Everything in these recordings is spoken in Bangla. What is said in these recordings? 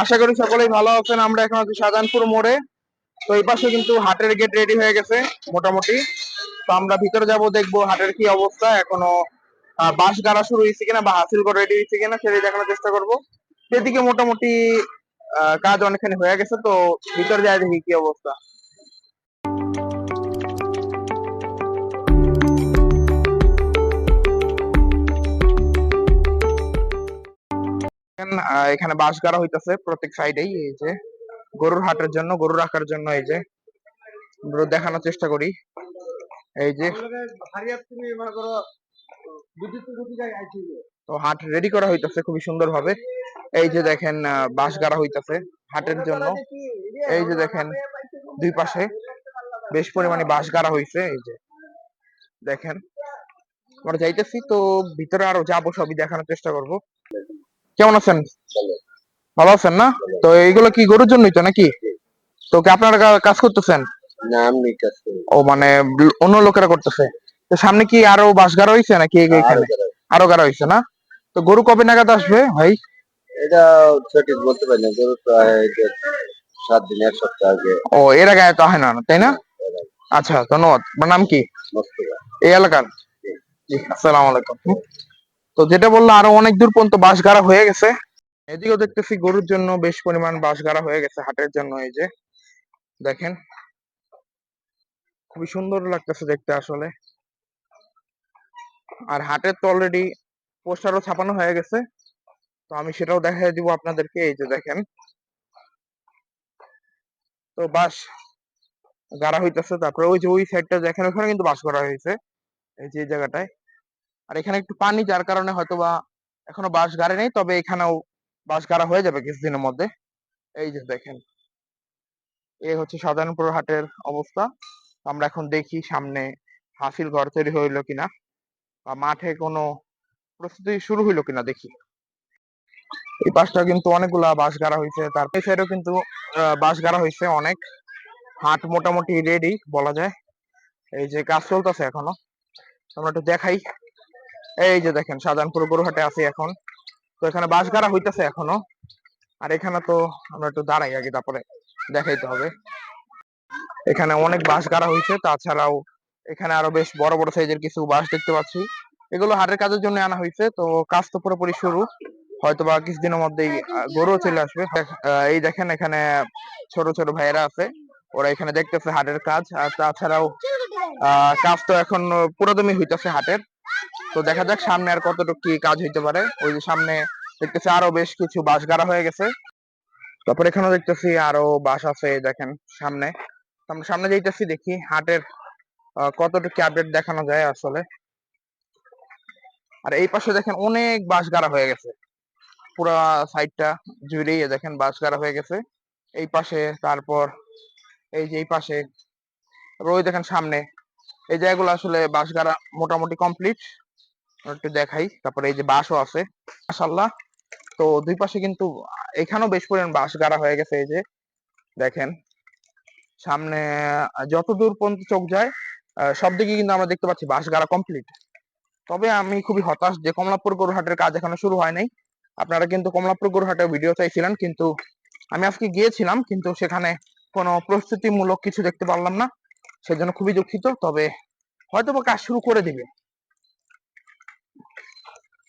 আশা করি সকলেই ভালো আছেন। আমরা এখন আছি শাহজাহানপুর মোড়ে। তো এই পাশে কিন্তু হাটের গেট রেডি হয়ে গেছে, মোটামুটি। তো আমরা ভিতরে যাব, দেখব হাটের কি অবস্থা। এখনও বাঁশ গাড়া শুরু হয়েছে কিনা বা হাসিল করে রেডি হয়েছে কিনা, সেটাই দেখানোর চেষ্টা করব। সেদিকে মোটামুটি কাজ অনেকখানি হয়ে গেছে, তো ভিতরে যাই দেখি কি অবস্থা। দেখেন, এখানে বাঁশ গাড়া হইতাছে প্রত্যেক সাইডেই এই যে। গরুর হাটের জন্য গরু রাখার জন্য এই যে। দেখানোর চেষ্টা করি। এই যে। তো হাট রেডি করা হইতাছে খুবই সুন্দর ভাবে এই যে দেখেন বাঁশ গাড়া হইতাছে হাটের জন্য। এই যে দেখেন দুই পাশে বেশ পরিমাণে বাঁশ গাড়া হইছে এই যে। দেখেন আমরা যাইতেছি তো ভিতরে আরও যাব সবই দেখানোর চেষ্টা করব। কেমন আছেন? ভালো আছেন না? তো এইগুলো কি গরুর জন্যই তো নাকি? তো কি আপনারা কাজ করতেছেন? না আমি কাজ করি ও মানে অন্য লোকেরা করতেছে। তো সামনে কি আরও বাঁশ গাড়া হইছে নাকি এইখানে আরও গাড়া হইছে। না? তো গরু কবে নাগাদ আসবে ভাই? এটা সঠিক বলতে পারি না। গরু প্রায় সাত দিন এক সপ্তাহ আগে। ও এর আগে তো হয় না তাই না? আচ্ছা ধন্যবাদ। নাম কি? এই এলাকার? আসসালামু আলাইকুম। তো যেটা বলল, আরও অনেক দূর পর্যন্ত বাঁশ গাড়া হয়ে গেছে। এদিকেও দেখতেছি গরুর জন্য বেশ পরিমাণ বাঁশ গাড়া হয়ে গেছে হাটের জন্য, এই যে। দেখেন, খুবই সুন্দর লাগতেছে দেখতে আসলে। আর হাটের তো অলরেডি পোস্টারও ছাপানো হয়ে গেছে। তো আমি সেটাও দেখাই দিব আপনাদেরকে, এই যে দেখেন। তো বাঁশ গাড়া হইতেছে, তারপরে ওই যে ওই সাইডটা দেখেন, ওখানে কিন্তু বাঁশ করা হয়েছে। এই যে জায়গাটায়। আর এখানে একটু পানি, যার কারণে হয়তো বা এখনও বাঁশ গাড়ে নেই, তবে এখানেও বাঁশ গাড়া হয়ে যাবে কিছুদিনের মধ্যে। এই যে দেখেন। এই হচ্ছে সাধারণপুর হাটের অবস্থা। আমরা এখন দেখি সামনে হাসিল ঘর তৈরি হইল কিনা, বা মাঠে কোনো প্রস্তুতি শুরু হইল কিনা দেখি। এই পাশটা কিন্তু অনেকগুলা বাঁশ গাড়া হয়েছে তার এই সাইডেও কিন্তু বাঁশ গাড়া হয়েছে অনেক। হাট মোটামুটি রেডি বলা যায়। এই যে কাজ চলতেছে এখনও। আমরা একটু দেখাই। এই যে দেখেন শাহজাহানপুর গরুহাটে আছি এখন। তো এখানে বাঁশ গাড়া হইতেছে এখনও। আর এখানে তো আমরা একটু দাঁড়াই আগে, তারপরে দেখাইতে হবে। এখানে অনেক বাঁশ গাড়া হয়েছে তাছাড়াও এখানে আরও বেশ বড় বড় সাইজের কিছু বাঁশ দেখতে পাচ্ছি। এগুলো হাটের কাজের জন্য আনা হয়েছে তো কাজ তো পুরোপুরি শুরু। হয়তো বা কিছুদিনের মধ্যেই গরুও চলে আসবে। এই দেখেন এখানে ছোট ছোট ভাইয়েরা আছে। ওরা এখানে দেখতেছে হাটের কাজ। আর তাছাড়াও কাজ তো এখন পুরোদমই হইতেছে হাটের। তো দেখা যাক সামনে আর কতটুকু কি কাজ হইতে পারে। ওই যে সামনে দেখতেছি আরও বেশ কিছু বাঁশ গাড়া হয়ে গেছে। তারপর এখানেও দেখতেছি আরও বাঁশ আছে দেখেন, সামনে। আমরা সামনে যাইতেছি, দেখি হাটের কতটুকু আপডেট দেখানো যায় আসলে। আর এই পাশে দেখেন অনেক বাঁশ গাড়া হয়ে গেছে। পুরা সাইডটা জুড়েই দেখেন বাঁশ গাড়া হয়ে গেছে। এই পাশে, তারপর এই যে এই পাশে ওই দেখেন সামনে। এই জায়গাগুলো আসলে বাঁশ গাড়া মোটামুটি কমপ্লিট একটু দেখাই। তারপরে এই যে বাঁশও আছে মাশাল্লাহ তো দুই পাশে কিন্তু এখানেও বেশ পরিমাণ বাঁশ গাড়া হয়ে গেছে এই যে, দেখেন। সামনে যত দূর পর্যন্ত চোখ যায় সব দিকে কিন্তু আমরা দেখতে পাচ্ছি বাঁশ গাড়া কমপ্লিট তবে আমি খুবই হতাশ যে কমলাপুর গরুহাটের কাজ এখনও শুরু হয় নাই। আপনারা কিন্তু কমলাপুর গরুহাটের ভিডিও চাইছিলেন, কিন্তু আমি আজকে গিয়েছিলাম, কিন্তু সেখানে কোনো প্রস্তুতিমূলক কিছু দেখতে পারলাম না। সেজন্য খুবই দুঃখিত, তবে হয়তো কাজ শুরু করে দিবে।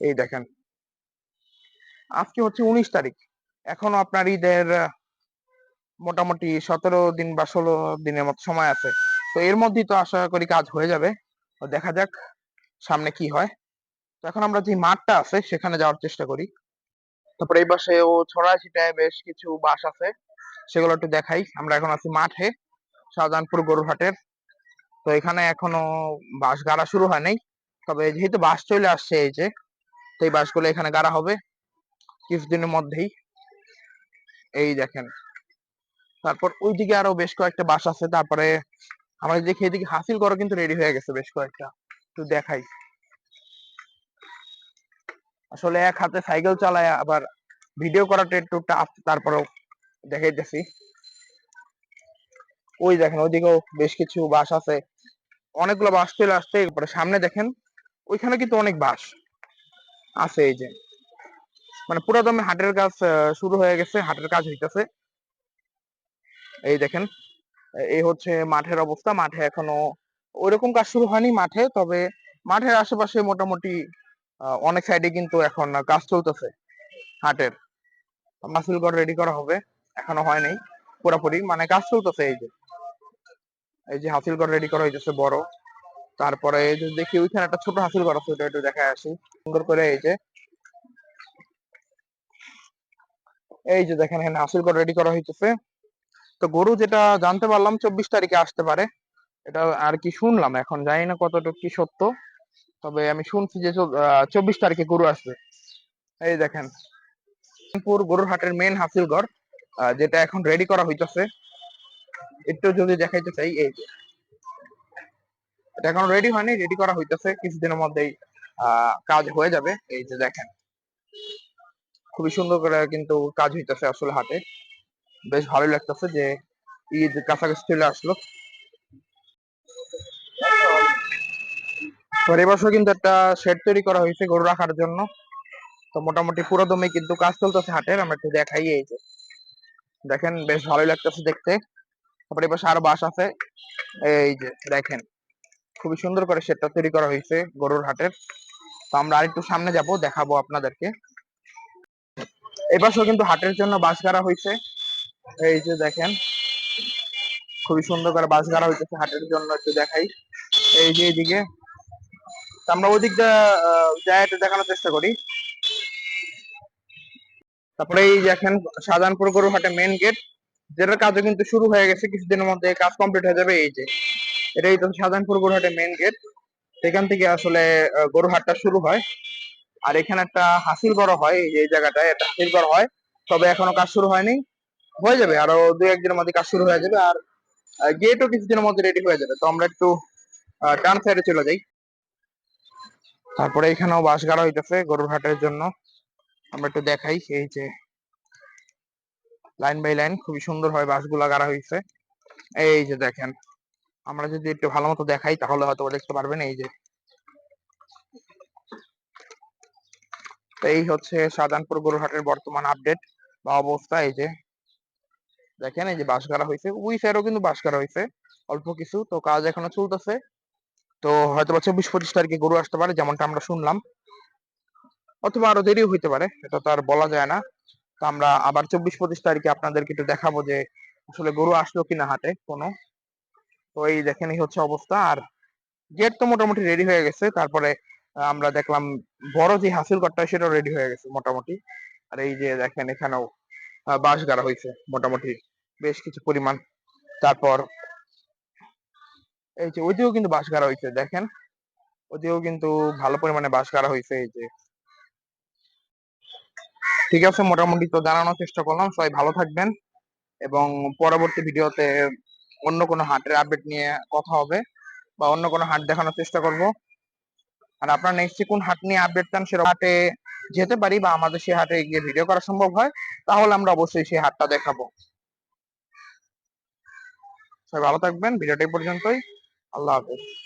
এই দেখেন। আজকে হচ্ছে উনিশ তারিখ। এখনও আপনার ঈদের মোটামুটি সতেরো দিন বা ষোলো দিনের মতো সময় আছে। তো এর মধ্যেই তো আশা করি কাজ হয়ে যাবে। তো দেখা যাক সামনে কি হয়। তো এখন আমরা যে মাঠটা আছে, সেখানে যাওয়ার চেষ্টা করি। তারপরে এই পাশে ও ছড়ায় ছিটায় বেশ কিছু বাস আছে। সেগুলো একটু দেখাই। আমরা এখন আছি মাঠে, শাহজাহানপুর গরুহাটের তো এখানে এখনও বাস গাড়া শুরু হয় নাই। তবে যেহেতু বাস চলে আসছে এই যে তো এই বাসগুলো এখানে গাড়া হবে কিছুদিনের মধ্যেই। এই দেখেন। তারপর ওইদিকে আরও বেশ কয়েকটা বাস আছে, তারপরে আমরা দেখি এদিকে হাসিল করা কিন্তু রেডি হয়ে গেছে বেশ কয়েকটা। একটু দেখাই। আসলে এক হাতে সাইকেল চালায়, আবার ভিডিও করাটা একটু টাফ তারপরেও দেখাইতেছি। ওই দেখেন, ওইদিকেও বেশ কিছু বাস আছে। অনেকগুলো বাস চলে আসছে সামনে দেখেন, ওইখানে কিন্তু অনেক বাস। আছে এই যে। মানে পুরাদমে হাটের কাজ শুরু হয়ে গেছে, হাটের কাজ হইতেছে। এই দেখেন, এই হচ্ছে মাঠের অবস্থা, মাঠে এখনও ওইরকম কাজ শুরু হয়নি মাঠে, তবে মাঠের আশেপাশে মোটামুটি অনেক সাইডে কিন্তু এখন কাজ চলতেছে, হাটের। মাসুলগড় রেডি করা হবে, এখনও হয় নাই পুরোপুরি মানে কাজ চলতেছে এই যে। এই যে হাসিলগড় রেডি করা হইতেছে বড়। তারপরে দেখি ওইখানে একটা ছোট হাসিলগড় আছে ওটা একটু দেখায় আসি। সুন্দর করে এই যে এই যে দেখেন, এখানে হাসিলগড় রেডি করা হইতেছে। তো গরু যেটা জানতে পারলাম, চব্বিশ তারিখে আসতে পারে। এটা আর কি শুনলাম, এখন জানি না কতটুকু কি সত্য। তবে আমি শুনছি যে চব্বিশ তারিখে গরু আসবে। এই দেখেন, পুর গরুর হাটের মেন হাসিলগড় যেটা এখন রেডি করা হইতেছে। একটু যদি দেখাইতে চাই, এই যে। এটা এখন রেডি হয়নি রেডি করা হইতেছে। কিছুদিনের মধ্যেই কাজ হয়ে যাবে। এই যে দেখেন। খুবই সুন্দর করে কিন্তু কাজ হইতেছে আসলে হাটে। বেশ ভালোই লাগতেছে যে ঈদ কাছাকাছি চলে আসলো। তো বছর কিন্তু একটা শেড তৈরি করা হয়েছে গরু রাখার জন্য। তো মোটামুটি পুরো দমে কিন্তু কাজ চলতেছে হাটের। আমরা একটু দেখাই এই যে। দেখেন, বেশ ভালোই লাগতেছে দেখতে। তারপরে এবার আরও বাস আছে। এই যে, দেখেন। খুবই সুন্দর করে শেডটা তৈরি করা হয়েছে গরুর হাটের। তো আমরা আরেকটু সামনে যাব, দেখাবো আপনাদেরকে। এবারও কিন্তু হাটের জন্য বাস গাড়া হয়েছে। এই যে দেখেন, খুবই সুন্দর করে বাস গাড়া হইতেছে হাটের জন্য একটু দেখাই। এই যে এইদিকে আমরা ওই দিকটা যাই একটু দেখানোর চেষ্টা করি। তারপরে এই দেখেন, শাহজাহানপুর গরু হাটে মেন গেট যেটার কাজও কিন্তু শুরু হয়ে গেছে, কিছুদিনের মধ্যে কাজ কমপ্লিট হয়ে যাবে এই যে। এটাই তো শাহজাহানপুর গরুহাটের মেন গেট সেখান থেকে আসলে আহ, গরু হাটটা শুরু হয়। আর এখানে একটা হাসিল গড় হয় এই জায়গাটায় একটা হাসিল গড় হয়। তবে এখনও কাজ শুরু হয়নি। হয়ে যাবে আরও দুই একদিনের মধ্যে কাজ শুরু হয়ে যাবে। আর গেটও কিছুদিনের মধ্যে রেডি হয়ে যাবে। তো আমরা একটু ডান সাইডে চলে যাই। তারপরে এখানেও বাস গাড়া হইতেছে গরুর হাটের জন্য। আমরা একটু দেখাই এই যে লাইন বাই লাইন খুবই সুন্দর হয় বাসগুলা গাড়া হয়েছে এই যে দেখেন আমরা যদি একটু ভালো মতো দেখাই, তাহলে হয়তো দেখতে পারবেন এই যে। এই হচ্ছে শাহজাহানপুর গরুহাটের বর্তমান আপডেট বা অবস্থা, এই যে। দেখেন, এই যে বাস গাড়া হয়েছে ওই সাইডেও কিন্তু বাস গাড়া হয়েছে অল্প কিছু। তো কাজ এখনও চলতেছে। তো হয়তো বা চব্বিশ পঁচিশ তারিখে গরু আসতে পারে, যেমনটা আমরা শুনলাম। অথবা আরও দেরিও হইতে পারে, এটা তো আর বলা যায় না। তো আমরা আবার চব্বিশ পঁচিশ তারিখে আপনাদেরকে একটু দেখাবো যে আসলে গরু আসলো কিনা হাটে কোনো। তো এই দেখেন এই হচ্ছে অবস্থা। আর গেট তো মোটামুটি রেডি হয়ে গেছে। তারপরে আমরা দেখলাম বড় যে হাসিল ঘরটা সেটাও রেডি হয়ে গেছে মোটামুটি। আর এই যে দেখেন এখানেও বাঁশ গাড়া হয়েছে মোটামুটি বেশ কিছু পরিমাণ। তারপর এই যে ওইদিকেও কিন্তু বাঁশ গাড়া হয়েছে, দেখেন। ওইদিকেও কিন্তু ভালো পরিমাণে বাঁশ গাড়া হয়েছে এই যে। ঠিক আছে, মোটামুটি তো জানানোর চেষ্টা করলাম। সবাই ভালো থাকবেন। এবং পরবর্তী ভিডিওতে অন্য কোনো হাটের আপডেট নিয়ে কথা হবে বা অন্য কোনো হাট দেখানোর চেষ্টা করব। আর আপনারা নেক্সট কোন হাট নিয়ে আপডেট চান সেরকম হাটে যেতে পারি বা আমাদের সেই হাটে গিয়ে ভিডিও করা সম্ভব হয়, তাহলে আমরা অবশ্যই সেই হাটটা দেখাবো। সবাই ভালো থাকবেন, ভিডিওটা পর্যন্তই। আল্লাহ হাফেজ।